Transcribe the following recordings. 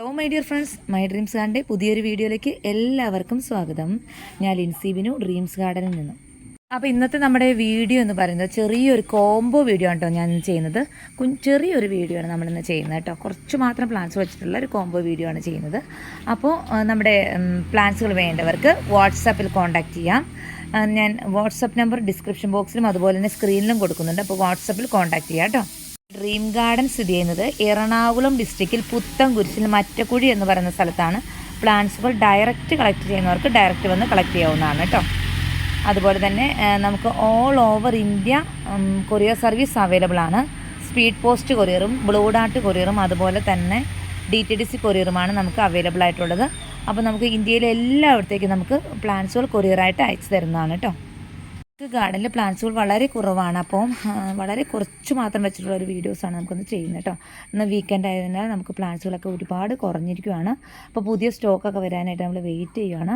Hello my dear friends my dreams ഗാർഡന്റെ പുതിയൊരു വീഡിയോയിലേക്ക് എല്ലാവർക്കും സ്വാഗതം. ഞാൻ ലിൻസി ബിനു ഡ്രീംസ് ഗാർഡനിൽ നിന്നും. അപ്പോൾ ഇന്നത്തെ നമ്മുടെ വീഡിയോ എന്ന് പറയുന്നത് ചെറിയൊരു കോംബോ വീഡിയോ ആണ് കേട്ടോ ഞാൻ ചെയ്യുന്നത്. ചെറിയൊരു വീഡിയോ ആണ് നമ്മളിന്ന് ചെയ്യുന്നത് കേട്ടോ. കുറച്ച് മാത്രം പ്ലാന്റ്സ് വെച്ചിട്ടുള്ള ഒരു കോംബോ വീഡിയോ ആണ് ചെയ്യുന്നത്. അപ്പോൾ നമ്മുടെ പ്ലാന്റ്സുകൾ വേണ്ടവർക്ക് വാട്സാപ്പിൽ കോൺടാക്റ്റ് ചെയ്യാം. ഞാൻ വാട്സപ്പ് നമ്പർ ഡിസ്ക്രിപ്ഷൻ ബോക്സിലും അതുപോലെ തന്നെ സ്ക്രീനിലും കൊടുക്കുന്നുണ്ട്. അപ്പോൾ വാട്സപ്പിൽ കോൺടാക്റ്റ് ചെയ്യാം കേട്ടോ. ഡ്രീം ഗാർഡൻ സ്ഥിതി ചെയ്യുന്നത് എറണാകുളം ഡിസ്ട്രിക്റ്റിൽ പുത്തൻകുരിശിൽ മറ്റക്കുഴി എന്ന് പറയുന്ന സ്ഥലത്താണ്. പ്ലാന്റ്സുകൾ ഡയറക്റ്റ് കളക്ട് ചെയ്യുന്നവർക്ക് ഡയറക്റ്റ് വന്ന് കളക്ട് ചെയ്യാവുന്നതാണ് കേട്ടോ. അതുപോലെ തന്നെ നമുക്ക് all over India courier service available ആണ്. സ്പീഡ് പോസ്റ്റ് കൊറിയറും ബ്ലൂ ഡാർട്ട് കൊറിയറും അതുപോലെ തന്നെ ഡി ടി ഡി സി കൊറിയറുമാണ് നമുക്ക് അവൈലബിൾ ആയിട്ടുള്ളത്. അപ്പോൾ നമുക്ക് ഇന്ത്യയിലെ എല്ലായിടത്തേക്കും നമുക്ക് പ്ലാന്റ്സുകൾ കൊറിയറായിട്ട് അയച്ചു തരുന്നതാണ് കേട്ടോ. നമുക്ക് ഗാർഡനിൽ പ്ലാന്റ്സുകൾ വളരെ കുറവാണ്. അപ്പോൾ വളരെ കുറച്ച് മാത്രം വെച്ചിട്ടുള്ള ഒരു വീഡിയോസാണ് നമുക്കൊന്ന് ചെയ്യുന്നത് കേട്ടോ ഇന്ന് വീക്കെൻഡ് ആയതിനാൽ നമുക്ക് പ്ലാന്റ്സുകളൊക്കെ ഒരുപാട് കുറഞ്ഞിരിക്കുകയാണ് അപ്പോൾ പുതിയ സ്റ്റോക്കൊക്കെ വരാനായിട്ട് നമ്മൾ വെയിറ്റ് ചെയ്യുകയാണ്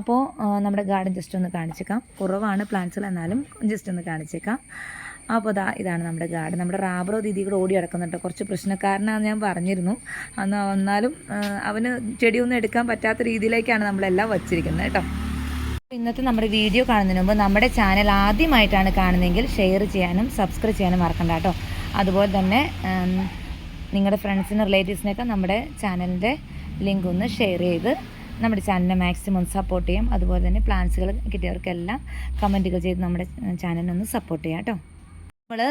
അപ്പോൾ നമ്മുടെ ഗാർഡൻ ജസ്റ്റ് ഒന്ന് കാണിച്ചേക്കാം. കുറവാണ് പ്ലാന്റ്സുകൾ എന്നാലും ജസ്റ്റ് ഒന്ന് കാണിച്ചേക്കാം. അപ്പോൾ ഇതാ ഇതാണ് നമ്മുടെ ഗാർഡൻ നമ്മുടെ റാബറോ ദീദി കൂടെ ഓടി കിടക്കുന്നുണ്ട് കുറച്ച് പ്രശ്നക്കാരനാണെന്ന് ഞാൻ പറഞ്ഞിരുന്നു. എന്നാലും അവന് ചെടിയൊന്നും എടുക്കാൻ പറ്റാത്ത രീതിയിലേക്കാണ് നമ്മളെല്ലാം വച്ചിരിക്കുന്നത് കേട്ടോ ഇന്നത്തെ നമ്മുടെ വീഡിയോ കാണുന്നതിന് മുമ്പ് നമ്മുടെ ചാനൽ ആദ്യമായിട്ടാണ് കാണുന്നതെങ്കിൽ ഷെയർ ചെയ്യാനും സബ്സ്ക്രൈബ് ചെയ്യാനും മറക്കണ്ട കേട്ടോ. അതുപോലെ തന്നെ നിങ്ങളുടെ ഫ്രണ്ട്സിനും റിലേറ്റീവ്സിനൊക്കെ നമ്മുടെ ചാനലിന്റെ ലിങ്ക് ഒന്ന് ഷെയർ ചെയ്ത് നമ്മുടെ ചാനലിനെ മാക്സിമം സപ്പോർട്ട് ചെയ്യാം. അതുപോലെ തന്നെ പ്ലാൻസുകൾ കിട്ടിയവർക്കെല്ലാം കമന്റുകൾ ചെയ്ത് നമ്മുടെ ചാനലിനൊന്ന് സപ്പോർട്ട് ചെയ്യാം കേട്ടോ. നമ്മൾ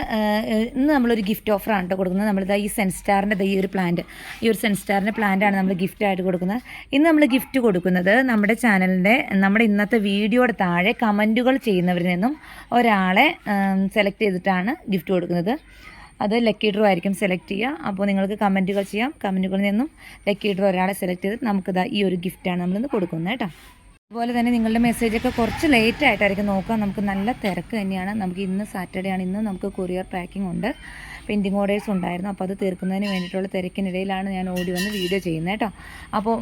ഇന്ന് നമ്മളൊരു ഗിഫ്റ്റ് ഓഫർ ആണ് കേട്ടോ കൊടുക്കുന്നത്. നമ്മളിതാ ഈ സെൻസ്റ്റാറിന്റെ ഈ ഒരു പ്ലാന്റ് ഈ ഒരു സെൻസ്റ്റാറിന്റെ പ്ലാന്റാണ് നമ്മൾ ഗിഫ്റ്റ് ആയിട്ട് കൊടുക്കുന്നത്. ഇന്ന് നമ്മൾ ഗിഫ്റ്റ് കൊടുക്കുന്നത് നമ്മുടെ ചാനലിന്റെ നമ്മുടെ ഇന്നത്തെ വീഡിയോയുടെ താഴെ കമന്റുകൾ ചെയ്യുന്നവരിൽ നിന്നും ഒരാളെ സെലക്ട് ചെയ്തിട്ടാണ് ഗിഫ്റ്റ് കൊടുക്കുന്നത്. അത് ലക്കി ഡ്രോ ആയിരിക്കും സെലക്ട് ചെയ്യുക. അപ്പോൾ നിങ്ങൾക്ക് കമന്റുകൾ ചെയ്യാം. കമന്റുകളിൽ നിന്നും ലക്കി ഡ്രോ ഒരാളെ സെലക്ട് ചെയ്ത് നമുക്കിതാ ഈ ഒരു ഗിഫ്റ്റാണ് നമ്മളിന്ന് കൊടുക്കുന്നത് കേട്ടോ. അതുപോലെ തന്നെ നിങ്ങളുടെ മെസ്സേജൊക്കെ കുറച്ച് ലേറ്റ് ആയിട്ടായിരിക്കും നോക്കാം നമുക്ക് നല്ല തിരക്ക് തന്നെയാണ്. നമുക്ക് ഇന്ന് സാറ്റർഡേ ആണ്. ഇന്ന് നമുക്ക് കൊറിയർ പാക്കിംഗ് ഉണ്ട്. പെൻഡിങ് ഓർഡേഴ്സ് ഉണ്ടായിരുന്നു. അപ്പോൾ അത് തീർക്കുന്നതിന് വേണ്ടിയിട്ടുള്ള തിരക്കിനിടയിലാണ് ഞാൻ ഓടി വന്ന് വീഡിയോ ചെയ്യുന്നത് കേട്ടോ. അപ്പോൾ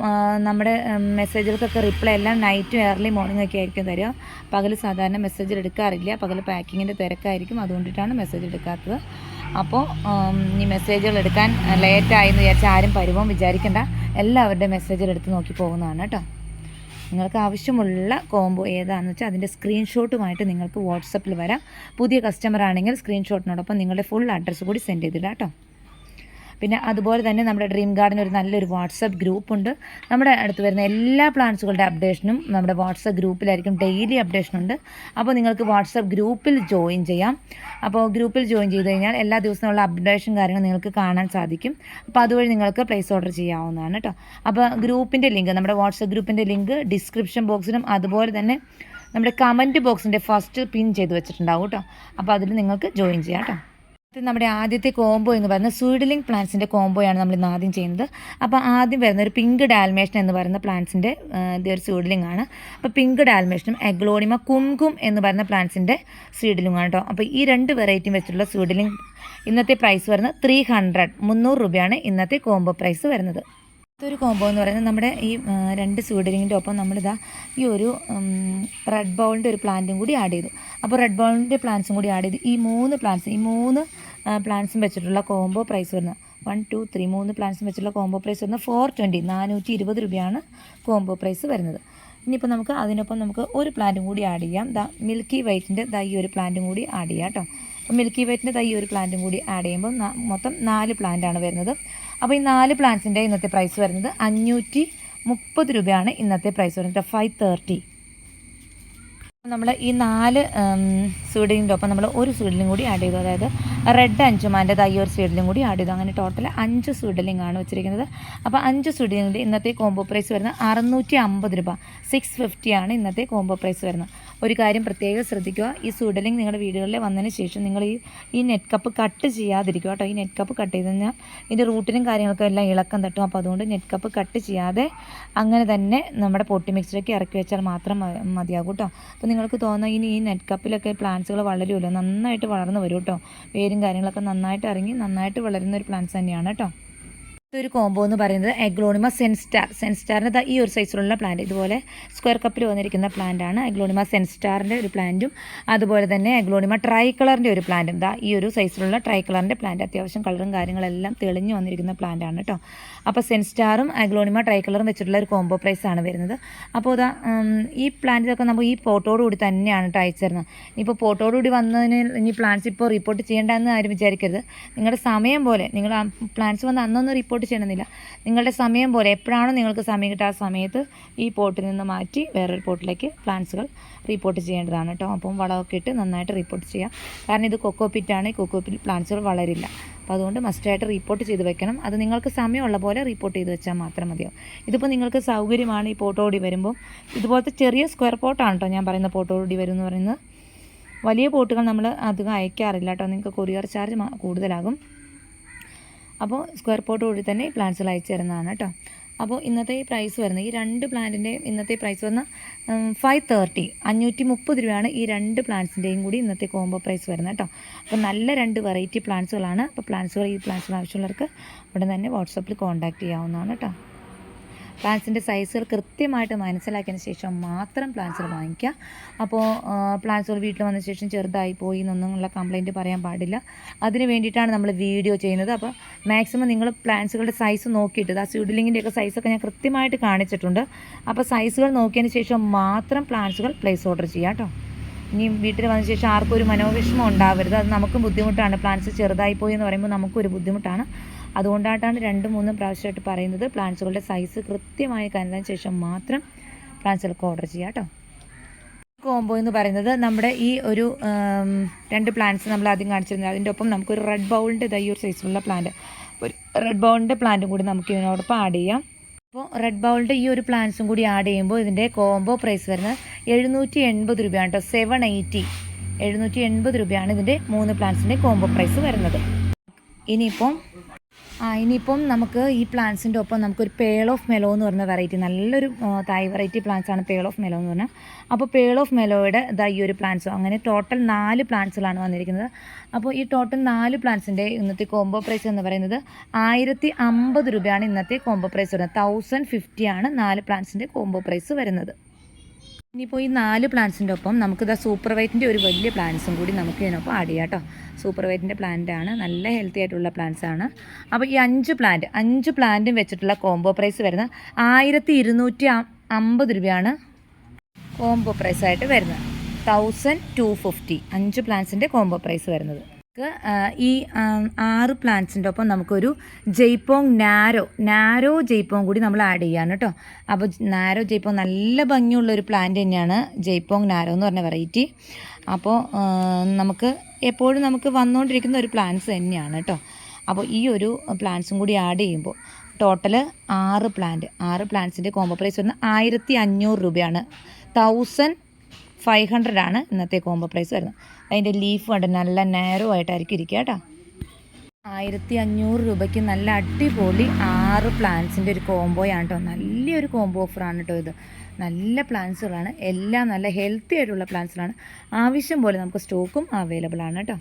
നമ്മുടെ മെസ്സേജുകൾക്കൊക്കെ റിപ്ലൈ എല്ലാം നൈറ്റും ഏർലി മോർണിംഗ് ഒക്കെ ആയിരിക്കും തരിക. പകൽ സാധാരണ മെസ്സേജ് എടുക്കാറില്ല. പകൽ പാക്കിങ്ങിന്റെ തിരക്കായിരിക്കും. അതുകൊണ്ടിട്ടാണ് മെസ്സേജ് എടുക്കാത്തത്. അപ്പോൾ ഈ മെസ്സേജുകൾ എടുക്കാൻ ലേറ്റായി എന്ന് വിചാരിച്ചാൽ ആരും പരിവം വിചാരിക്കേണ്ട. എല്ലാവരുടെ മെസ്സേജുകൾ എടുത്ത് നോക്കി പോകുന്നതാണ് കേട്ടോ. നിങ്ങൾക്ക് ആവശ്യമുള്ള കോംബോ ഏതാണെന്ന് വെച്ചാൽ അതിന്റെ സ്ക്രീൻഷോട്ടുമായിട്ട് നിങ്ങൾക്ക് വാട്സപ്പിൽ വരാം. പുതിയ കസ്റ്റമർ ആണെങ്കിൽ സ്ക്രീൻഷോട്ടിനോടൊപ്പം നിങ്ങളുടെ ഫുൾ അഡ്രസ്സ് കൂടി സെൻഡ് ചെയ്തിടാം കേട്ടോ പിന്നെ അതുപോലെ തന്നെ നമ്മുടെ ഡ്രീം ഗാർഡൻ ഒരു നല്ലൊരു വാട്സപ്പ് ഗ്രൂപ്പുണ്ട് നമ്മുടെ അടുത്ത് വരുന്ന എല്ലാ പ്ലാൻസുകളുടെ അപ്ഡേഷനും നമ്മുടെ വാട്സപ്പ് ഗ്രൂപ്പിലായിരിക്കും ഡെയിലി അപ്ഡേഷൻ ഉണ്ട്. അപ്പോൾ നിങ്ങൾക്ക് വാട്സപ്പ് ഗ്രൂപ്പിൽ ജോയിൻ ചെയ്യാം. അപ്പോൾ ഗ്രൂപ്പിൽ ജോയിൻ ചെയ്ത് കഴിഞ്ഞാൽ എല്ലാ ദിവസമുള്ള അപ്ഡേഷൻ കാര്യങ്ങൾ നിങ്ങൾക്ക് കാണാൻ സാധിക്കും. അപ്പോൾ അതുവഴി നിങ്ങൾക്ക് പ്ലേസ് ഓർഡർ ചെയ്യാവുന്നതാണ് കേട്ടോ അപ്പോൾ ഗ്രൂപ്പിന്റെ ലിങ്ക് നമ്മുടെ വാട്സപ്പ് ഗ്രൂപ്പിന്റെ ലിങ്ക് ഡിസ്ക്രിപ്ഷൻ ബോക്സിലും അതുപോലെ തന്നെ നമ്മുടെ കമന്റ് ബോക്സിന്റെ ഫസ്റ്റ് പിൻ ചെയ്ത് വെച്ചിട്ടുണ്ടാവും കേട്ടോ അപ്പോൾ അതിൽ നിങ്ങൾക്ക് ജോയിൻ ചെയ്യാം കേട്ടോ ഇത് നമ്മുടെ ആദ്യത്തെ കോംബോ എന്ന് പറയുന്നത് സ്വീഡലിംഗ് പ്ലാന്റ്സിന്റെ കോംബോയാണ് നമ്മൾ ഇന്ന് ആദ്യം ചെയ്യുന്നത്. അപ്പോൾ ആദ്യം വരുന്ന ഒരു പിങ്ക് ഡാൽമേഷൻ എന്ന് പറയുന്ന പ്ലാന്റ്സിന്റെ ഇത് ഒരു ആണ്. അപ്പോൾ പിങ്ക് ഡാൽമേഷനും എഗ്ലോണിമ കുംകും എന്ന് പറയുന്ന പ്ലാന്റ്സിന്റെ സ്വീഡലിംഗ് ആണ് കേട്ടോ. അപ്പോൾ ഈ രണ്ട് വെറൈറ്റിയും വെച്ചിട്ടുള്ള സ്വീഡലിംഗ് ഇന്നത്തെ പ്രൈസ് വരുന്നത് ത്രീ ഹൺഡ്രഡ് മുന്നൂറ് രൂപയാണ് ഇന്നത്തെ കോംബോ പ്രൈസ് വരുന്നത്. ഇതൊരു കോംബോ എന്ന് പറയുന്നത് നമ്മുടെ ഈ രണ്ട് സ്വീഡലിങ്ങിന്റെ ഒപ്പം നമ്മളിതാ ഈ ഒരു റെഡ് ബോളിന്റെ ഒരു പ്ലാന്റും കൂടി ആഡ് ചെയ്തു. അപ്പോൾ റെഡ് ബോളിന്റെ പ്ലാന്റ്സും കൂടി ആഡ് ചെയ്ത് ഈ മൂന്ന് പ്ലാന്റ്സ് ഈ മൂന്ന് പ്ലാന്റ്സും വെച്ചിട്ടുള്ള കോംബോ പ്രൈസ് വരുന്നത്. വൺ ടു ത്രീ മൂന്ന് പ്ലാന്റ്സും വെച്ചിട്ടുള്ള കോംബോ പ്രൈസ് വരുന്നത് ഫോർ ട്വന്റി നാനൂറ്റി ഇരുപത് രൂപയാണ് കോംബോ പ്രൈസ് വരുന്നത്. ഇനിയിപ്പോൾ നമുക്ക് അതിനൊപ്പം നമുക്ക് ഒരു പ്ലാന്റും കൂടി ആഡ് ചെയ്യാം. ദ മിൽക്കി വൈറ്റിന്റെ ദ ഈ ഒരു പ്ലാന്റും കൂടി ആഡ് ചെയ്യാം കേട്ടോ അപ്പോൾ മിൽക്കി വൈറ്റിന്റെ ദ ഈ ഒരു പ്ലാന്റും കൂടി ആഡ് ചെയ്യുമ്പോൾ മൊത്തം നാല് പ്ലാന്റാണ് വരുന്നത്. അപ്പോൾ ഈ നാല് പ്ലാന്റ്സിന്റെ ഇന്നത്തെ പ്രൈസ് വരുന്നത് അഞ്ഞൂറ്റി മുപ്പത് രൂപയാണ് ഇന്നത്തെ പ്രൈസ് വരുന്നത്. ഫൈവ് തേർട്ടി നമ്മൾ ഈ നാല് സീഡിലിന്റെ ഒപ്പം നമ്മൾ ഒരു സീഡിലും കൂടി ആഡ് ചെയ്തു. അതായത് റെഡ് അഞ്ചുമാന്റെ ഈ ഒരു സ്വീഡിലും കൂടി ആഡ് ചെയ്തു. അങ്ങനെ ടോട്ടൽ അഞ്ച് സ്വീഡലിംഗ് ആണ് വെച്ചിരിക്കുന്നത്. അപ്പോൾ അഞ്ച് സീഡിലിന്റെ ഇന്നത്തെ കോംബോ പ്രൈസ് വരുന്നത് അറുന്നൂറ്റി അമ്പത് രൂപ. സിക്സ് ഫിഫ്റ്റി ആണ് ഇന്നത്തെ കോംബോ പ്രൈസ് വരുന്നത്. ഒരു കാര്യം പ്രത്യേകം ശ്രദ്ധിക്കുക. ഈ സുഡലിങ് നിങ്ങളുടെ വീടുകളിൽ വന്നതിന് ശേഷം നിങ്ങൾ ഈ ഈ നെറ്റ് കപ്പ് കട്ട് ചെയ്യാതിരിക്കുക കേട്ടോ. ഈ നെറ്റ് കപ്പ് കട്ട് ചെയ്ത് കഴിഞ്ഞാൽ ഇതിന്റെ റൂട്ടിനും കാര്യങ്ങൾക്കും എല്ലാം ഇളക്കം തട്ടും. അപ്പോൾ അതുകൊണ്ട് നെറ്റ് കപ്പ് കട്ട് ചെയ്യാതെ അങ്ങനെ തന്നെ നമ്മുടെ പൊട്ടി മിക്സിലേക്ക് ഇറക്കി വെച്ചാൽ മാത്രം മതിയാകും കേട്ടോ. അപ്പോൾ നിങ്ങൾക്ക് തോന്നുന്ന ഇനി ഈ നെറ്റ് കപ്പിലൊക്കെ പ്ലാന്റ്സുകൾ വളരുമല്ലോ? നന്നായിട്ട് വളർന്ന് വരും കേട്ടോ. വേരും കാര്യങ്ങളൊക്കെ നന്നായിട്ട് ഇറങ്ങി നന്നായിട്ട് വളരുന്ന ഒരു പ്ലാന്റ്സ് തന്നെയാണ് കേട്ടോ. ഒരു കോംബോ എന്ന് പറയുന്നത് എഗ്ലോണിമ സെൻസ്റ്റാർ സെൻസ്റ്റാറിന്റെ ഈ ഒരു സൈസിലുള്ള പ്ലാന്റ് ഇതുപോലെ സ്ക്വയർ കപ്പിൽ വന്നിരിക്കുന്ന പ്ലാന്റാണ് എഗ്ലോണിമ സെൻസ്റ്റാറിന്റെ ഒരു പ്ലാന്റും അതുപോലെ തന്നെ എഗ്ലോണിമ ട്രൈ കളറിന്റെ ഒരു പ്ലാന്റും ദാ ഈ ഒരു സൈസിലുള്ള ട്രൈ കളറിന്റെ പ്ലാന്റ് അത്യാവശ്യം കളറും കാര്യങ്ങളെല്ലാം തെളിഞ്ഞു വന്നിരിക്കുന്ന പ്ലാന്റാണ് കേട്ടോ അപ്പോൾ സെൻസ്റ്റാറും എഗ്ലോണിമ ട്രൈ കളറും വെച്ചിട്ടുള്ള ഒരു കോംബോ പ്രൈസ് ആണ് വരുന്നത്. അപ്പോൾ ഇതാ ഈ പ്ലാന്റ് ഇതൊക്കെ നമുക്ക് ഈ പോട്ടോട് കൂടി തന്നെയാണ് കേട്ടോ അയച്ചിരുന്നത് ഇപ്പോൾ പോട്ടോട് കൂടി വന്നതിന് ഇനി പ്ലാന്റ്സ് ഇപ്പോൾ റിപ്പോർട്ട് ചെയ്യേണ്ടതെന്ന് ആരും വിചാരിക്കരുത്. നിങ്ങളുടെ സമയം പോലെ നിങ്ങൾ പ്ലാന്റ്സ് വന്ന് അന്നൊന്ന് റിപ്പോർട്ട് ചെയ്യണമെന്നില്ല നിങ്ങളുടെ സമയം പോലെ എപ്പോഴാണോ നിങ്ങൾക്ക് സമയം കിട്ടുക ആ സമയത്ത് ഈ പോട്ടിൽ നിന്ന് മാറ്റി വേറൊരു പോട്ടിലേക്ക് പ്ലാന്റ്സുകൾ റിപ്പോർട്ട് ചെയ്യേണ്ടതാണ് കേട്ടോ. അപ്പം വളമൊക്കെ ഇട്ട് നന്നായിട്ട് റിപ്പോർട്ട് ചെയ്യുക കാരണം ഇത് കൊക്കോ പിറ്റാണ് ഈ കൊക്കോ പിറ്റ് പ്ലാന്റ്സുകൾ വളരില്ല. അപ്പോൾ അതുകൊണ്ട് മസ്റ്റായിട്ട് റിപ്പോർട്ട് ചെയ്ത് വെക്കണം. അത് നിങ്ങൾക്ക് സമയമുള്ള പോലെ റിപ്പോർട്ട് ചെയ്ത് വെച്ചാൽ മാത്രം മതിയാവും. ഇതിപ്പോൾ നിങ്ങൾക്ക് സൗകര്യമാണ് ഈ പോട്ടോടി വരുമ്പോൾ ഇതുപോലത്തെ ചെറിയ സ്ക്വയർ പോട്ടാണ് കേട്ടോ ഞാൻ പറയുന്ന പോട്ടോടി വരും എന്ന് പറയുന്നത്. വലിയ പോട്ടുകൾ നമ്മൾ അധികം അയക്കാറില്ല കേട്ടോ. നിങ്ങൾക്ക് കൊറിയർ ചാർജ് കൂടുതലാകും. അപ്പോൾ സ്ക്വയർ പോട്ട് കൂടി തന്നെ പ്ലാന്റ്സുകൾ അയച്ചു തരുന്നതാണ് കേട്ടോ. അപ്പോൾ ഇന്നത്തെ ഈ പ്രൈസ് വരുന്നത് ഈ രണ്ട് പ്ലാന്റിന്റെയും ഇന്നത്തെ പ്രൈസ് വന്ന ഫൈവ് തേർട്ടി അഞ്ഞൂറ്റി മുപ്പത് രൂപയാണ് ഈ രണ്ട് പ്ലാന്റ്സിന്റെയും കൂടി ഇന്നത്തെ കോംബോ പ്രൈസ് വരുന്നത് കേട്ടോ. അപ്പോൾ നല്ല രണ്ട് വെറൈറ്റി പ്ലാന്റ്സുകളാണ് അപ്പോൾ പ്ലാന്റ്സുകൾ ഈ പ്ലാന്റ്സുകൾ ആവശ്യമുള്ളവർക്ക് ഉടൻ തന്നെ വാട്സപ്പിൽ കോൺടാക്റ്റ് ചെയ്യാവുന്നതാണ് കേട്ടോ. പ്ലാന്റ്സിന്റെ സൈസുകൾ കൃത്യമായിട്ട് മനസ്സിലാക്കിയതിന് ശേഷം മാത്രം പ്ലാന്റ്സുകൾ വാങ്ങിക്കുക. അപ്പോൾ പ്ലാന്റ്സുകൾ വീട്ടിൽ വന്ന ശേഷം ചെറുതായി പോയി എന്നൊന്നുമുള്ള കംപ്ലൈന്റ് പറയാൻ പാടില്ല. അതിന് വേണ്ടിയിട്ടാണ് നമ്മൾ വീഡിയോ ചെയ്യുന്നത്. അപ്പോൾ മാക്സിമം നിങ്ങൾ പ്ലാന്റ്സുകളുടെ സൈസ് നോക്കിയിട്ട് ആ സ്യൂഡിലിങ്ങിന്റെയൊക്കെ സൈസൊക്കെ ഞാൻ കൃത്യമായിട്ട് കാണിച്ചിട്ടുണ്ട്. അപ്പോൾ സൈസുകൾ നോക്കിയതിന് ശേഷം മാത്രം പ്ലാന്റ്സുകൾ പ്ലേസ് ഓർഡർ ചെയ്യുക കേട്ടോ. ഇനി വീട്ടിൽ വന്ന ശേഷം ആർക്കും ഒരു മനോവിഷമം ഉണ്ടാവരുത്. അത് നമുക്കും ബുദ്ധിമുട്ടാണ്. പ്ലാന്റ്സ് ചെറുതായി പോയി എന്ന് പറയുമ്പോൾ നമുക്കൊരു ബുദ്ധിമുട്ടാണ്. അതുകൊണ്ടായിട്ടാണ് രണ്ട് മൂന്ന് പ്രാവശ്യമായിട്ട് പറയുന്നത്. പ്ലാന്റ്സുകളുടെ സൈസ് കൃത്യമായി കണ്ടതിന് ശേഷം മാത്രം പ്ലാന്റ്സുകൾക്ക് ഓർഡർ ചെയ്യുക കേട്ടോ. കോംബോ എന്ന് പറയുന്നത് നമ്മുടെ ഈ ഒരു രണ്ട് പ്ലാന്റ്സ് നമ്മൾ ആദ്യം കാണിച്ചിരുന്നത്. അതിന്റെ ഒപ്പം നമുക്കൊരു റെഡ് ബൗളിന്റെ ഇതായി ഒരു സൈസിലുള്ള പ്ലാന്റ് ഒരു റെഡ് ബൗളിന്റെ പ്ലാന്റും കൂടി നമുക്ക് ഇതിനോടൊപ്പം ആഡ് ചെയ്യാം. അപ്പോൾ റെഡ് ബൗളിന്റെ ഈ ഒരു പ്ലാന്റ്സും കൂടി ആഡ് ചെയ്യുമ്പോൾ ഇതിന്റെ കോംബോ പ്രൈസ് വരുന്നത് എഴുന്നൂറ്റി എൺപത് രൂപയാണ് കേട്ടോ. സെവൻ എയ്റ്റി എഴുന്നൂറ്റി എൺപത് രൂപയാണ് ഇതിന്റെ മൂന്ന് പ്ലാന്റ്സിന്റെ കോംബോ പ്രൈസ് വരുന്നത്. ഇനിയിപ്പം ആ ഇനിയിപ്പം നമുക്ക് ഈ പ്ലാന്റ്സിന്റെ ഒപ്പം നമുക്കൊരു പേൾ ഓഫ് മെലോ എന്ന് പറയുന്ന വെറൈറ്റി നല്ലൊരു തായ് വെറൈറ്റി പ്ലാന്റ്സ് ആണ് പേൾ ഓഫ് മെലോ എന്ന് പറഞ്ഞാൽ അപ്പോൾ പേൾ ഓഫ് മെലോയുടെ ഇതാ ഈ ഒരു പ്ലാന്റ്സോ അങ്ങനെ ടോട്ടൽ നാല് പ്ലാന്റ്സുകളാണ് വന്നിരിക്കുന്നത്. അപ്പോൾ ഈ ടോട്ടൽ നാല് പ്ലാന്റ്സിന്റെ ഇന്നത്തെ കോംബോ പ്രൈസ് എന്ന് പറയുന്നത് ആയിരത്തി അമ്പത് രൂപയാണ് ഇന്നത്തെ കോംബോ പ്രൈസ് വരുന്നത്. തൗസൻഡ് ഫിഫ്റ്റി ആണ് നാല് പ്ലാന്റ്സിന്റെ കോംബോ പ്രൈസ് വരുന്നത്. ഇനിയിപ്പോൾ ഈ നാല് പ്ലാന്റ്സിന്റെ ഒപ്പം നമുക്ക് ആ സൂപ്പർ വൈറ്റിന്റെ ഒരു വലിയ പ്ലാന്റ്സും കൂടി നമുക്ക് ഇതിനൊപ്പം ആഡ് ചെയ്യാം കേട്ടോ സൂപ്പർ വൈറ്റിന്റെ പ്ലാന്റ് ആണ്. നല്ല ഹെൽത്തി ആയിട്ടുള്ള ആണ്. അപ്പോൾ ഈ അഞ്ച് പ്ലാന്റ് അഞ്ച് പ്ലാന്റും വെച്ചിട്ടുള്ള കോംബോ പ്രൈസ് വരുന്നത് ആയിരത്തി ഇരുന്നൂറ്റി അമ്പത് രൂപയാണ് കോംബോ പ്രൈസായിട്ട് വരുന്നത്. തൗസൻഡ് ടു ഫിഫ്റ്റി അഞ്ച് പ്ലാന്റ്സിന്റെ കോംബോ പ്രൈസ് വരുന്നത്. നമുക്ക്, ഈ ആറ് പ്ലാന്റ്സിന്റെ ഒപ്പം നമുക്കൊരു ജയ്പോങ് നാരോ നാരോ ജയ്പോങ് കൂടി നമ്മൾ ആഡ് ചെയ്യാണ് കേട്ടോ അപ്പോൾ നാരോ ജയ്പോങ് നല്ല ഭംഗിയുള്ള ഒരു പ്ലാന്റ് തന്നെയാണ് ജയ്പോങ് നാരോ എന്ന് പറഞ്ഞ വെറൈറ്റി അപ്പോൾ നമുക്ക് എപ്പോഴും നമുക്ക് വന്നുകൊണ്ടിരിക്കുന്ന ഒരു പ്ലാന്റ്സ് തന്നെയാണ് കേട്ടോ അപ്പോൾ ഈ ഒരു പ്ലാന്റ്സും കൂടി ആഡ് ചെയ്യുമ്പോൾ ടോട്ടൽ ആറ് പ്ലാന്റ് ആറ് പ്ലാന്റ്സിന്റെ കോംബോ പ്രൈസ് വരുന്നത് ആയിരത്തി അഞ്ഞൂറ് രൂപയാണ്. തൗസൻഡ് ഫൈവ് ഹൺഡ്രഡ് ആണ് ഇന്നത്തെ കോംബോ പ്രൈസ് വരുന്നത്. അതിന്റെ ലീഫ് കണ്ട് നല്ല നാരോ ആയിട്ടായിരിക്കും ഇരിക്കുക കേട്ടോ. ആയിരത്തി അഞ്ഞൂറ് രൂപയ്ക്ക് നല്ല അടിപൊളി ആറ് പ്ലാന്റ്സിന്റെ ഒരു കോംബോയാണ് കേട്ടോ. നല്ലൊരു കോംബോ ഓഫറാണ് കേട്ടോ ഇത്. നല്ല പ്ലാന്റ്സുകളാണ് എല്ലാം നല്ല ഹെൽത്തി ആയിട്ടുള്ള പ്ലാന്റ്സുകളാണ് ആവശ്യം പോലെ നമുക്ക് സ്റ്റോക്കും അവൈലബിൾ ആണ് കേട്ടോ.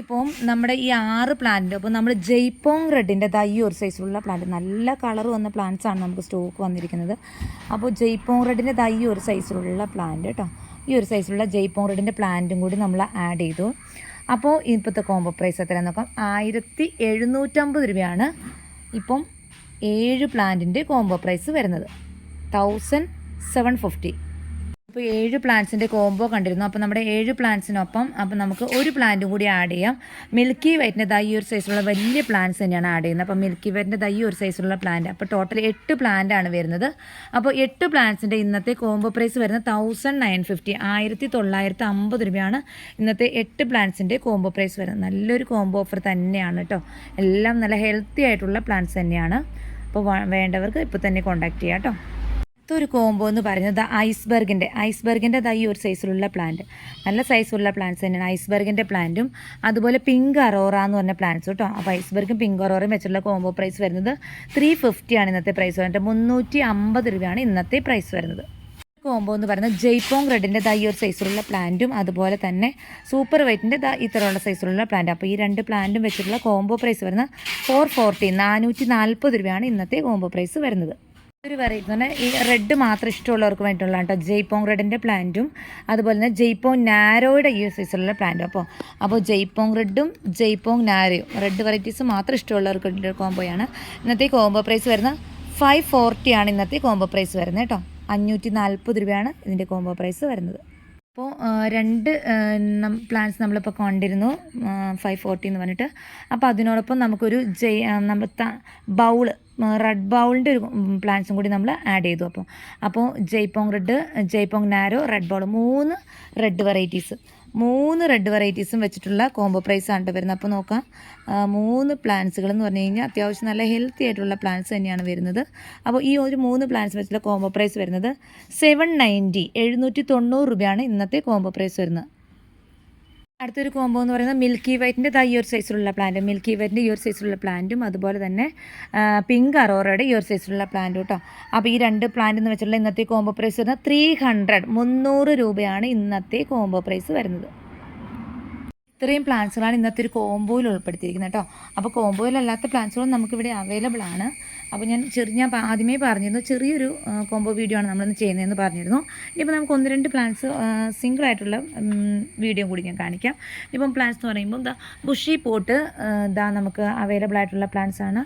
ഇപ്പം നമ്മുടെ ഈ ആറ് പ്ലാന്റിന്റെ അപ്പോൾ നമ്മൾ ജയ്പോങ് റെഡിന്റെ ഈ ഒരു സൈസിലുള്ള പ്ലാന്റ് നല്ല കളർ വന്ന പ്ലാന്റ്സാണ് നമുക്ക് സ്റ്റോക്ക് വന്നിരിക്കുന്നത്. അപ്പോൾ ജയ്പോങ് റെഡിന്റെ ഈ ഒരു സൈസിലുള്ള പ്ലാന്റ് കേട്ടോ. ഈ ഒരു സൈസിലുള്ള ജയ്പോങ് റെഡിന്റെ പ്ലാന്റും കൂടി നമ്മൾ ആഡ് ചെയ്തു. അപ്പോൾ ഇപ്പോഴത്തെ കോംബോ പ്രൈസ് എത്രയാണെന്ന് നോക്കാം. ആയിരത്തി എഴുന്നൂറ്റമ്പത് രൂപയാണ് ഇപ്പം ഏഴ് പ്ലാന്റിന്റെ കോംബോ പ്രൈസ് വരുന്നത്. തൗസൻഡ് സെവൻ ഫിഫ്റ്റി ഇപ്പോൾ ഏഴ് പ്ലാന്റ്സിന്റെ കോംബോ കണ്ടിരുന്നു. അപ്പോൾ നമ്മുടെ ഏഴ് പ്ലാന്റ്സിനൊപ്പം അപ്പോൾ നമുക്ക് ഒരു പ്ലാന്റും കൂടി ആഡ് ചെയ്യാം. മിൽക്കി വൈറ്റിന്റെ തൈ ഒരു സൈസിലുള്ള വലിയ പ്ലാന്റ്സ് തന്നെയാണ് ആഡ് ചെയ്യുന്നത്. അപ്പോൾ മിൽക്കി വൈറ്റിന്റെ തൈ ഒരു സൈസിലുള്ള പ്ലാന്റ് അപ്പോൾ ടോട്ടൽ എട്ട് പ്ലാന്റ് ആണ് വരുന്നത്. അപ്പോൾ എട്ട് പ്ലാന്റ്സിന്റെ ഇന്നത്തെ കോംബോ പ്രൈസ് വരുന്നത് തൗസൻഡ് നയൻ ഫിഫ്റ്റി ആയിരത്തി തൊള്ളായിരത്തി അമ്പത് രൂപയാണ് ഇന്നത്തെ എട്ട് പ്ലാന്റ്സിന്റെ കോംബോ പ്രൈസ് വരുന്നത്. നല്ലൊരു കോംബോ ഓഫർ തന്നെയാണ് കേട്ടോ എല്ലാം നല്ല ഹെൽത്തി ആയിട്ടുള്ള പ്ലാന്റ്സ് തന്നെയാണ്. അപ്പോൾ വേണ്ടവർക്ക് ഇപ്പോൾ തന്നെ കോൺടാക്റ്റ് ചെയ്യാം കേട്ടോ അടുത്തൊരു കോംബോ എന്ന് പറയുന്നത് ഐസ്ബർഗിന്റെ ഐസ്ബർഗിന്റെ ഈ ഒരു സൈസിലുള്ള പ്ലാന്റ് നല്ല സൈസിലുള്ള പ്ലാന്റ്സ് തന്നെയാണ്. ഐസ്ബർഗിന്റെ പ്ലാന്റും അതുപോലെ പിങ്ക് അറോറ എന്ന് പറഞ്ഞ പ്ലാന്റ്സ് കേട്ടോ. അപ്പോൾ ഐസ്ബർഗും പിങ്ക് അറോറയും വെച്ചിട്ടുള്ള കോംബോ പ്രൈസ് വരുന്നത് ത്രീ ഫിഫ്റ്റി ആണ് ഇന്നത്തെ പ്രൈസ് വരുന്നത്. മുന്നൂറ്റി അമ്പത് രൂപയാണ് ഇന്നത്തെ പ്രൈസ് വരുന്നത്. കോംബോ എന്ന് പറയുന്നത് ജയ്പോങ് റെഡിന്റെ ദാ ഈ ഒരു സൈസിലുള്ള പ്ലാന്റും അതുപോലെ തന്നെ സൂപ്പർ വൈറ്റിന്റെ ദാ ഇത്തരമുള്ള സൈസിലുള്ള പ്ലാന്റ് അപ്പോൾ ഈ രണ്ട് പ്ലാന്റും വെച്ചിട്ടുള്ള കോംബോ പ്രൈസ് വരുന്നത് ഫോർ ഫോർട്ടി നാനൂറ്റി നാൽപ്പത് രൂപയാണ് ഇന്നത്തെ കോംബോ പ്രൈസ് വരുന്നത്. ഒരു വെറൈറ്റി എന്ന് പറഞ്ഞാൽ ഈ റെഡ് മാത്രം ഇഷ്ടമുള്ളവർക്ക് വേണ്ടിയിട്ടുള്ള കേട്ടോ. ജയ്പോങ് റെഡിന്റെ പ്ലാന്റും അതുപോലെ തന്നെ ജയ്പോങ് നാരോയുടെ ഈ സൈസിലുള്ള പ്ലാന്റും അപ്പോൾ അപ്പോൾ ജയ്പോങ് റെഡും ജയ്പോങ് നാരോയും റെഡ് വെറൈറ്റീസ് മാത്രം ഇഷ്ടമുള്ളവർക്ക് കോംബോയാണ് ഇന്നത്തെ കോംബോ പ്രൈസ് വരുന്നത് ഫൈവ് ഫോർട്ടിയാണ് ഇന്നത്തെ കോംബോ പ്രൈസ് വരുന്നത് കേട്ടോ. അഞ്ഞൂറ്റി നാൽപ്പത് രൂപയാണ് ഇതിന്റെ കോംബോ പ്രൈസ് വരുന്നത്. അപ്പോൾ രണ്ട് പ്ലാൻസ് നമ്മളിപ്പോൾ കൊണ്ടിരുന്നു ഫൈവ് ഫോർട്ടി എന്ന് പറഞ്ഞിട്ട്. അപ്പോൾ അതിനോടൊപ്പം നമുക്കൊരു ജയ് നമ്മൾ ബൗൾ റെഡ് ബൗളിന്റെ ഒരു പ്ലാൻസും കൂടി നമ്മൾ ആഡ് ചെയ്തു. അപ്പോൾ അപ്പോൾ Jaipong red Jaipong narrow red bowl മൂന്ന് റെഡ് വെറൈറ്റീസ് മൂന്ന് റെഡ് വെറൈറ്റീസും വെച്ചിട്ടുള്ള കോംബോ പ്രൈസ് ആണ് വരുന്നത്. അപ്പോൾ നോക്കാം. മൂന്ന് പ്ലാന്റ്സുകൾ എന്ന് പറഞ്ഞു കഴിഞ്ഞാൽ അത്യാവശ്യം നല്ല ഹെൽത്തി ആയിട്ടുള്ള പ്ലാന്റ്സ് തന്നെയാണ് വരുന്നത്. അപ്പോൾ ഈ ഒരു മൂന്ന് പ്ലാന്റ്സ് വെച്ചിട്ടുള്ള കോംബോ പ്രൈസ് വരുന്നത് സെവൻ നയന്റി എഴുന്നൂറ്റി തൊണ്ണൂറ് രൂപയാണ് ഇന്നത്തെ കോംബോ പ്രൈസ് വരുന്നത്. അടുത്തൊരു കോംബോ എന്ന് പറയുന്നത് മിൽക്കി വൈറ്റിന്റെ ഈ ഒരു സൈസിലുള്ള പ്ലാന്റ് മിൽക്കി വൈറ്റിന്റെ ഒരു സൈസിലുള്ള പ്ലാന്റും അതുപോലെ തന്നെ പിങ്ക് അറോറയുടെ ഒരു സൈസിലുള്ള പ്ലാന്റ് കേട്ടോ അപ്പോൾ ഈ രണ്ട് പ്ലാന്റ് എന്ന് വെച്ചിട്ടുള്ള ഇന്നത്തെ കോംബോ പ്രൈസ് വരുന്നത് ത്രീ ഹൺഡ്രഡ് മുന്നൂറ് രൂപയാണ് ഇന്നത്തെ കോംബോ പ്രൈസ് വരുന്നത്. ഇത്രയും പ്ലാന്റ്സുകളാണ് ഇന്നത്തെ ഒരു കോംബോയിൽ ഉൾപ്പെടുത്തിയിരിക്കുന്നത് കേട്ടോ അപ്പോൾ കോംബോയിലല്ലാത്ത പ്ലാന്റ്സുകളും നമുക്കിവിടെ അവൈലബിൾ ആണ്. അപ്പോൾ ഞാൻ ചെറിയ ഞാൻ ആദ്യമേ പറഞ്ഞിരുന്നു ചെറിയൊരു കോംബോ വീഡിയോ ആണ് നമ്മളിന്ന് ചെയ്യുന്നതെന്ന് പറഞ്ഞിരുന്നു. ഇനിയിപ്പോൾ നമുക്ക് ഒന്ന് രണ്ട് പ്ലാന്റ്സ് സിംഗിൾ ആയിട്ടുള്ള വീഡിയോ കൂടി ഞാൻ കാണിക്കാം. ഇപ്പം പ്ലാന്റ്സ് എന്ന് പറയുമ്പോൾ ദാ ബുഷി പോട്ട് ദാ നമുക്ക് അവൈലബിൾ ആയിട്ടുള്ള പ്ലാന്റ്സ് ആണ്.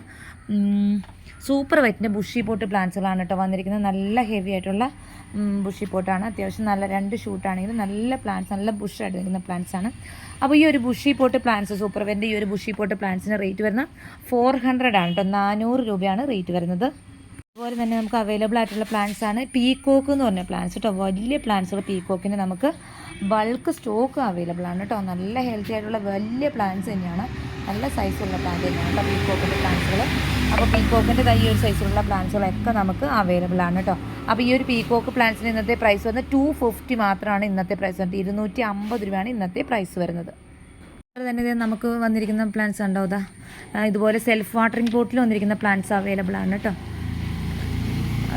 സൂപ്പർ വൈറ്റിന്റെ ബുഷി പോട്ട് പ്ലാന്റ്സുകളാണ് കേട്ടോ വന്നിരിക്കുന്നത്. നല്ല ഹെവി ആയിട്ടുള്ള ബുഷി പോട്ടാണ് അത്യാവശ്യം നല്ല രണ്ട് ഷൂട്ടാണെങ്കിലും നല്ല പ്ലാന്റ്സ് നല്ല ബുഷായിട്ട് നിൽക്കുന്ന പ്ലാന്റ്സ് ആണ്. അപ്പോൾ ഈ ഒരു ബുഷി പോട്ട് പ്ലാന്റ്സ് സൂപ്പർ വെന്റെ ഈ ഒരു ബുഷി പോട്ട് പ്ലാന്റ്സിന് റേറ്റ് വരുന്നത് ഫോർ ഹൺഡ്രഡ് ആണ് കേട്ടോ നാനൂറ് രൂപയാണ് റേറ്റ് വരുന്നത്. അതുപോലെ തന്നെ നമുക്ക് അവൈലബിൾ ആയിട്ടുള്ള പ്ലാന്റ്സ് ആണ് പീക്കോക്ക് എന്ന് പറഞ്ഞ പ്ലാന്റ്സ് കേട്ടോ വലിയ പ്ലാന്റ്സുകൾ പീക്കോക്കിന് നമുക്ക് ബൾക്ക് സ്റ്റോക്ക് അവൈലബിൾ ആണ് കേട്ടോ നല്ല ഹെൽത്തി ആയിട്ടുള്ള വലിയ പ്ലാന്റ്സ് തന്നെയാണ്. നല്ല സൈസുള്ള പ്ലാന്റ് തന്നെയാണ് കേട്ടോ പീക്കോക്കിന്റെ പ്ലാന്റ്സുകൾ അപ്പോൾ പീക്കോക്കിന്റെ തൈ ഒരു സൈസിലുള്ള പ്ലാന്റ്സുകളൊക്കെ നമുക്ക് അവൈലബിൾ ആണ് കേട്ടോ അപ്പോൾ ഈ ഒരു പീക്കോക്ക് പ്ലാന്റ്സിന് ഇന്നത്തെ പ്രൈസ് വരുന്നത് ടു ഫിഫ്റ്റി മാത്രമാണ് ഇന്നത്തെ പ്രൈസ് വരുന്നത് ഇരുന്നൂറ്റി അമ്പത് രൂപയാണ് ഇന്നത്തെ പ്രൈസ് വരുന്നത്. അതുപോലെ തന്നെ ഇത് നമുക്ക് വന്നിരിക്കുന്ന പ്ലാന്റ്സ് ഉണ്ടാവുക ഇതാ ഇതുപോലെ സെൽഫ് വാട്ടറിംഗ് ബോട്ടിൽ വന്നിരിക്കുന്ന പ്ലാന്റ്സ് അവൈലബിൾ ആണ് കേട്ടോ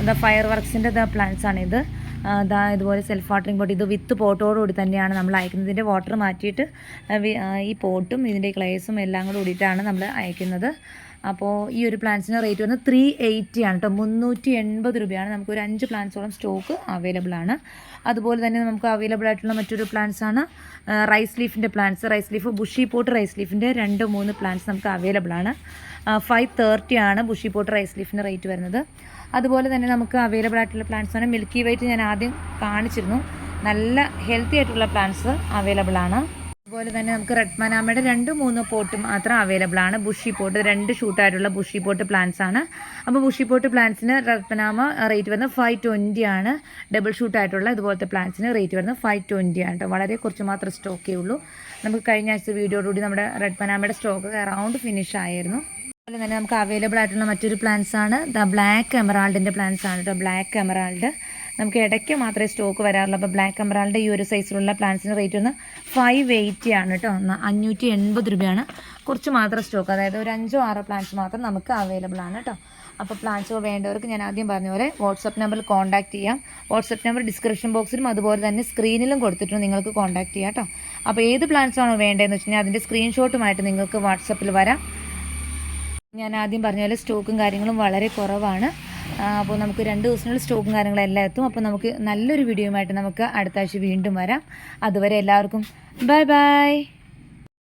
അതാ ഫയർ വർക്ക്സിന്റെ പ്ലാന്റ്സ് ഇത്. അതാ ഇതുപോലെ സെൽഫ് വാട്ടറിംഗ് പോട്ട് ഇത് വിത്ത് പോട്ടോടുകൂടി തന്നെയാണ് നമ്മൾ അയക്കുന്നത്. ഇതിന്റെ വാട്ടർ മാറ്റിയിട്ട് ഈ പോട്ടും ഇതിന്റെ ക്ലേസും എല്ലാം കൂടി കൂടിയിട്ടാണ് നമ്മൾ അയക്കുന്നത്. അപ്പോൾ ഈ ഒരു പ്ലാന്റ്സിന് റേറ്റ് വരുന്നത് ത്രീ എയ്റ്റി ആണ് കേട്ടോ മുന്നൂറ്റി എൺപത് രൂപയാണ്. നമുക്ക് ഒരു അഞ്ച് പ്ലാന്റ്സോളം സ്റ്റോക്ക് അവൈലബിൾ ആണ്. അതുപോലെ തന്നെ നമുക്ക് അവൈലബിൾ ആയിട്ടുള്ള മറ്റൊരു ആണ് rice ലീഫിന്റെ plants rice leaf bushy pot rice ലീഫിന്റെ രണ്ട് മൂന്ന് പ്ലാന്റ്സ് നമുക്ക് അവൈലബിൾ ആണ്. ഫൈവ് തേർട്ടി ആണ് ബുഷി പോട്ട് റൈസ് ലീഫിന്റെ റേറ്റ് വരുന്നത്. അതുപോലെ തന്നെ നമുക്ക് അവൈലബിൾ ആയിട്ടുള്ള പ്ലാന്റ്സ് ആണ്. മിൽക്കി വൈറ്റ് ഞാൻ ആദ്യം കാണിച്ചിരുന്നു. നല്ല ഹെൽത്തി ആയിട്ടുള്ള പ്ലാന്റ്സ് അവൈലബിൾ ആണ്. അതുപോലെ തന്നെ നമുക്ക് റെഡ് മനാമയുടെ രണ്ട് മൂന്ന് പോട്ട് മാത്രം അവൈലബിൾ ആണ്. ബുഷി പോട്ട് രണ്ട് ഷൂട്ടായിട്ടുള്ള ബുഷി പോട്ട് പ്ലാന്റ്സ് ആണ്. അപ്പോൾ ബുഷി പോട്ട് പ്ലാന്റ്സിന് റെഡ് മനാമ റേറ്റ് വരുന്നത് ഫൈവ് ട്വന്റി ആണ്. ഡബിൾ ഷൂട്ടായിട്ടുള്ള ഇതുപോലത്തെ പ്ലാന്റ്സിന് റേറ്റ് വരുന്നത് ഫൈവ് ട്വന്റി ആണ് കേട്ടോ വളരെ കുറച്ച് മാത്രം സ്റ്റോക്കേ ഉള്ളൂ. നമുക്ക് കഴിഞ്ഞ ആഴ്ച വീഡിയോടുകൂടി നമ്മുടെ റെഡ് മനാമയുടെ സ്റ്റോക്ക് അറൗണ്ട് ഫിനിഷ് ആയിരുന്നു. അതുപോലെ തന്നെ നമുക്ക് അവൈലബിൾ ആയിട്ടുള്ള മറ്റൊരു പ്ലാന്റ്സ് ആണ്. ദ ബ്ലാക്ക് എമറാൾഡിന്റെ പ്ലാന്റ്സ് ആണ് കേട്ടോ ബ്ലാക്ക് എമറാൾഡ് നമുക്ക് ഇടയ്ക്ക് മാത്രമേ സ്റ്റോക്ക് വരാറുള്ളൂ. അപ്പോൾ ബ്ലാക്ക് എമറാൾഡ് ഈ ഒരു സൈസിലുള്ള പ്ലാന്റ്സിന് റേറ്റ് ഒന്ന് ഫൈവ് എയ്റ്റി ആണ് കേട്ടോ അഞ്ഞൂറ്റി എൺപത് രൂപയാണ്. കുറച്ച് മാത്രം സ്റ്റോക്ക് അതായത് ഒരു അഞ്ചോ ആറോ പ്ലാന്റ്സ് മാത്രം നമുക്ക് അവൈലബിൾ ആണ് കേട്ടോ അപ്പോൾ പ്ലാന്റ്സ് വേണ്ടവർക്ക് ഞാൻ ആദ്യം പറഞ്ഞ പോലെ വാട്സപ്പ് നമ്പറിൽ കോൺടാക്ട് ചെയ്യാം. വാട്സപ്പ് നമ്പർ ഡിസ്ക്രിപ്ഷൻ ബോക്സിലും അതുപോലെ തന്നെ സ്ക്രീനിലും കൊടുത്തിട്ടുണ്ട്. നിങ്ങൾക്ക് കോൺടാക്ട് ചെയ്യാം കേട്ടോ അപ്പോൾ ഏത് പ്ലാന്റ്സ് ആണോ വേണ്ടതെന്ന് വെച്ച് കഴിഞ്ഞാൽ അതിന്റെ സ്ക്രീൻഷോട്ടുമായിട്ട് നിങ്ങൾക്ക് വാട്സപ്പിൽ വരാം. ഞാൻ ആദ്യം പറഞ്ഞ പോലെ സ്റ്റോക്കും കാര്യങ്ങളും വളരെ കുറവാണ്. അപ്പോൾ നമുക്ക് രണ്ട് ദിവസത്തിനുള്ള സ്റ്റോക്കും കാര്യങ്ങളും എല്ലാം എത്തും. അപ്പോൾ നമുക്ക് നല്ലൊരു വീഡിയോയുമായിട്ട് നമുക്ക് അടുത്ത ആഴ്ച വീണ്ടും വരാം. അതുവരെ എല്ലാവർക്കും ബൈ ബൈ.